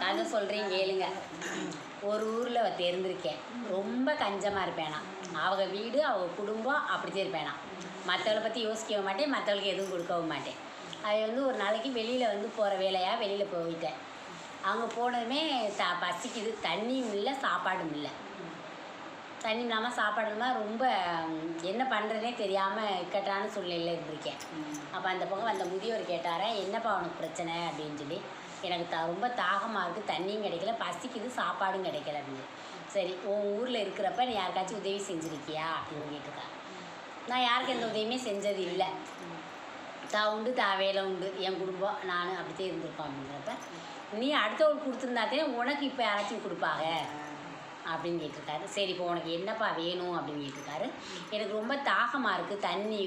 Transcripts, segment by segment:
கதை சொல்கிறேன் கேளுங்க. ஒரு ஊரில் தெரிந்திருக்கேன். ரொம்ப கஞ்சமாக இருப்பேனா. அவங்க வீடு அவங்க குடும்பம் அப்படித்தான் இருப்பேனா. மற்றவளை பற்றி யோசிக்கவும் மாட்டேன் மற்றவளுக்கு எதுவும் கொடுக்கவும் மாட்டேன். அது வந்து ஒரு நாளைக்கு வெளியில் வந்து போகிற வேலையாக வெளியில் போயிட்டேன். அங்கே போனதுமே த பசிக்குது. தண்ணியும் இல்லை சாப்பாடும் இல்லை. தண்ணி இல்லாமல் சாப்பாடுனா ரொம்ப என்ன பண்ணுறதுனே தெரியாமல் இக்கட்டான சூழ்நிலையில் இருந்திருக்கேன். அப்போ அந்த பக்கம் அந்த முதியோர் கேட்டாரே என்னப்பா உனக்கு பிரச்சனை? அப்படின்னு சொல்லி எனக்கு த ரொம்ப தாகமாக இருக்குது தண்ணியும் கிடைக்கல பசிக்குது சாப்பாடும் கிடைக்கல அப்படின்னு. சரி உன் ஊரில் இருக்கிறப்ப நீ யாருக்காச்சும் உதவி செஞ்சுருக்கியா அப்படின்னு கேட்டுக்கா. நான் யாருக்கு எந்த உதவியுமே செஞ்சது இல்லை. தா உண்டு தா வேலை உண்டு என் குடும்பம் நான் அப்படித்தான் இருந்திருக்கோம் அப்படிங்கிறப்ப நீ அடுத்தவங்களுக்கு கொடுத்துருந்தாத்தே உனக்கு இப்போ யாராச்சும் கொடுப்பாங்க அப்படின்னு கேட்டிருக்காரு. சரி இப்போ உனக்கு என்னப்பா வேணும் அப்படின்னு கேட்டிருக்காரு. எனக்கு ரொம்ப தாகமாக இருக்குது தண்ணி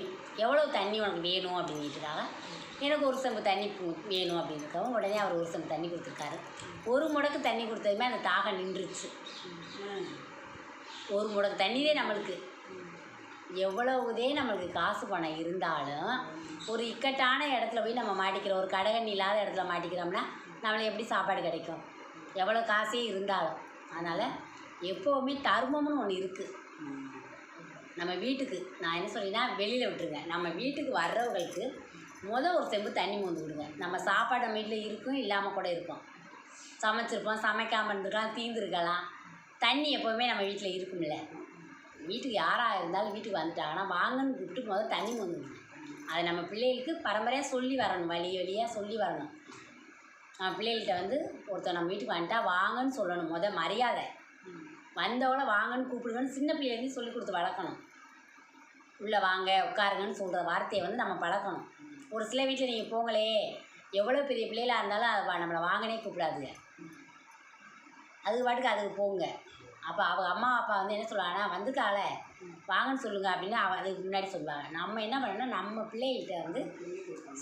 எவ்வளோ தண்ணி உனக்கு வேணும் அப்படின்னு கேட்டிருக்காங்க. எனக்கு ஒரு செம்பு தண்ணி வேணும் அப்படின்னு இருக்கவும் உடனே அவர் ஒரு செம்பு தண்ணி கொடுத்துருக்காரு. ஒரு முடக்கு தண்ணி கொடுத்ததுமே அந்த தாகம் நின்றுச்சு. ஒரு முடக்கு தண்ணியே நம்மளுக்கு. எவ்வளவுதே நம்மளுக்கு காசு பணம் இருந்தாலும் ஒரு இக்கட்டான இடத்துல போய் நம்ம மாட்டிக்கிறோம். ஒரு கடகண்ணி இல்லாத இடத்துல மாட்டிக்கிறோம்னா நம்மளுக்கு எப்படி சாப்பாடு கிடைக்கும்? எவ்வளோ காசே இருந்தாலும். அதனால் எப்போவுமே தர்மம்னு ஒன்று இருக்குது நம்ம வீட்டுக்கு நான் என்ன சொல்லினா வெளியில் விட்டுருங்க. நம்ம வீட்டுக்கு வர்றவங்களுக்கு மொதல் ஒரு செம்பு தண்ணி மோந்து விடுங்க நம்ம சாப்பாடு நம்ம வீட்டில் இருக்கும் இல்லாமல் கூட இருக்கும். சமைச்சிருப்போம் சமைக்காமல் இருந்திருக்கலாம் தீந்துருக்கலாம். தண்ணி எப்போவுமே நம்ம வீட்டில் இருக்கும்ல. வீட்டுக்கு யாராக இருந்தாலும் வீட்டுக்கு வந்துட்டாங்கன்னா வாங்கன்னு கூப்பிட்டு முதல் தண்ணி மோந்து விடுங்க அதை நம்ம பிள்ளைகளுக்கு பரம்பரையாக சொல்லி வரணும் வழி வழியாக சொல்லி வரணும். நம்ம பிள்ளைகள்கிட்ட வந்து ஒருத்தர் நம்ம வீட்டுக்கு வந்துட்டா வாங்கன்னு சொல்லணும் முத மரியாதை. வந்தவளை வாங்கன்னு கூப்பிடுங்கன்னு சின்ன பிள்ளைலேருந்து சொல்லி கொடுத்து வளர்க்கணும். உள்ளே வாங்க உட்காருங்கன்னு சொல்கிற வார்த்தையை வந்து நம்ம பழக்கணும். ஒரு சில வீட்டில் நீங்கள் போங்களே எவ்வளோ பெரிய பிள்ளைகளாக இருந்தாலும் அதை நம்மளை வாங்கினே கூப்பிடாதுங்க. அது பாட்டுக்கு அதுக்கு போங்க. அப்போ அவங்க அம்மா அப்பா வந்து என்ன சொல்லுவாங்கன்னா வந்துட்டால வாங்கன்னு சொல்லுங்க அப்படின்னு அவ அதுக்கு முன்னாடி சொல்லுவாங்க. நம்ம என்ன பண்ணணும்னா நம்ம பிள்ளைகிட்ட வந்து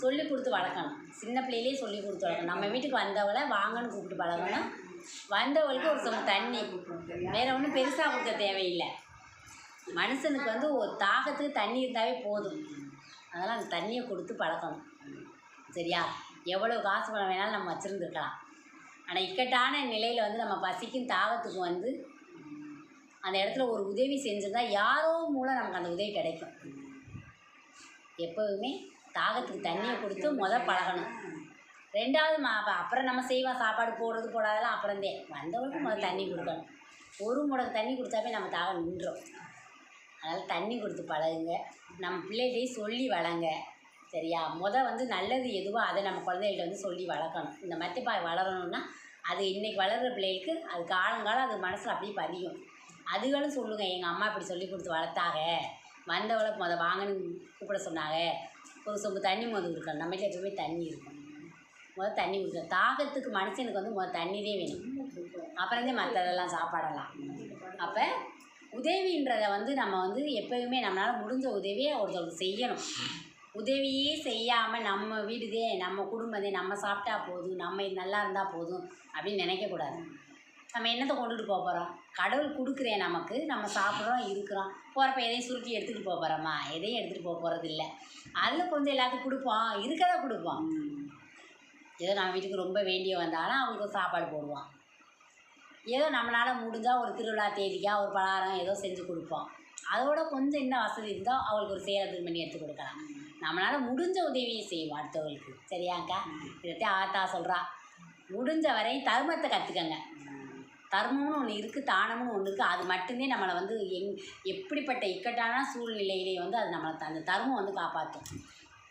சொல்லி கொடுத்து வளர்க்கணும். சின்ன பிள்ளையிலே சொல்லி கொடுத்து வளர்க்கணும். நம்ம வீட்டுக்கு வந்தவளை வாங்கன்னு கூப்பிட்டு பழகணும். வந்தவளுக்கு ஒரு சொந்த தண்ணி. வேற ஒன்றும் பெருசாக கொடுக்க தேவையில்லை. மனுஷனுக்கு வந்து ஒரு தாகத்துக்கு தண்ணி இருந்தாவே போதும். அதனால் அந்த தண்ணியை கொடுத்து பழக்கணும். சரியா? எவ்வளோ காசு பணம் வேணாலும் நம்ம வச்சுருந்துருக்கலாம். ஆனால் இக்கட்டான நிலையில் வந்து நம்ம பசிக்கும் தாகத்துக்கும் வந்து அந்த இடத்துல ஒரு உதவி செஞ்சிருந்தால் யாரோ மூலம் நமக்கு அந்த உதவி கிடைக்கும். எப்போதுமே தாகத்துக்கு தண்ணியை கொடுத்து முத பழகணும். ரெண்டாவது மா அப்புறம் நம்ம செய்வோம் சாப்பாடு போடுறது போடாதெல்லாம் அப்புறந்தே. வந்தவங்களுக்கு முதல் தண்ணி கொடுக்கணும். ஒரு முடக்கு தண்ணி கொடுத்தாவே நம்ம தாகம் நின்றோம் அதனால் தண்ணி கொடுத்து பழகுங்க. நம்ம பிள்ளைகிட்டையும் சொல்லி வளங்க. சரியா? முத வந்து நல்லது எதுவோ அதை நம்ம குழந்தைகிட்ட வந்து சொல்லி வளர்க்கணும். இந்த மத்திப்பாய் வளரணும்னா அது இன்றைக்கி வளர்கிற பிள்ளைகளுக்கு அது காலங்காலம் அது மனசில் அப்படியே பதியும். அதுகளும் சொல்லுங்கள் எங்கள் அம்மா இப்படி சொல்லி கொடுத்து வளர்த்தாங்க. வந்தவளை மொதல் வாங்கன்னு கூப்பிட சொன்னாங்க. ஒரு சொம்பு தண்ணி மொதல் கொடுக்கணும். நம்ம வீட்டில் எப்பவுமே தண்ணி இருக்கும். முதல் தண்ணி குடிக்கணும். தாகத்துக்கு மனுஷனுக்கு வந்து முத தண்ணிதே வேணும். அப்புறந்தே மற்றதெல்லாம் சாப்பாடெல்லாம். அப்போ உதவின்றதை வந்து நம்ம வந்து எப்போயுமே நம்மளால் முடிஞ்ச உதவியை ஒருத்தவங்களுக்கு செய்யணும். உதவியே செய்யாமல் நம்ம வீடுதே நம்ம குடும்பத்தே நம்ம சாப்பிட்டா போதும் நம்ம இது நல்லா இருந்தால் போதும் அப்படின்னு நினைக்கக்கூடாது நம்ம என்னத்தை கொண்டுட்டு போக போகிறோம் கடவுள் கொடுக்குறேன் நமக்கு. நம்ம சாப்பிட்றோம் இருக்கிறோம். போகிறப்ப எதையும் சுருட்டி எடுத்துகிட்டு போக போகிறோமா எதையும் எடுத்துகிட்டு போக போகிறது இல்லை அதில் கொஞ்சம் எல்லாத்துக்கும் கொடுப்போம். இருக்கதை கொடுப்போம். ஏதோ நம்ம வீட்டுக்கு ரொம்ப வேண்டிய வந்தாலும் அவங்களுக்கு சாப்பாடு போடுவோம் ஏதோ நம்மளால் முடிஞ்சால் ஒரு திருவிழா தேதிக்காக ஒரு பலகாரம் ஏதோ செஞ்சு கொடுப்போம். அதோட கொஞ்சம் என்ன வசதி இருந்தால் அவங்களுக்கு ஒரு சேலை திருமணி எடுத்து கொடுக்கலாம். நம்மளால் முடிஞ்ச உதவியை செய்வோம் அடுத்தவங்களுக்கு சரியாக்கா இதைத்தான் ஆத்தா சொல்கிறா முடிஞ்ச வரையும் தர்மத்தை கற்றுக்கங்க தர்மம்னு ஒன்று இருக்குது தானம்னு ஒன்று இருக்குது அது மட்டுமே நம்மளை வந்து எங் எப்படிப்பட்ட இக்கட்டான சூழ்நிலையிலே வந்து அது நம்மளை த- அந்த தர்மம் வந்து காப்பாற்றும்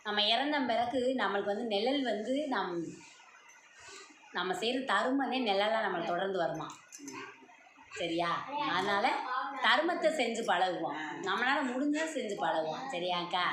நம்ம இறந்த பிறகு நம்மளுக்கு வந்து நிழல் வந்து நம் நம்ம செய்கிற தருமனே நிழலாக நம்மளை தொடர்ந்து வருமா? சரியா? அதனால் தர்மத்தை செஞ்சு பழகுவோம். நம்மளால் முடிஞ்சால் செஞ்சு பழகுவோம். சரியாக்கா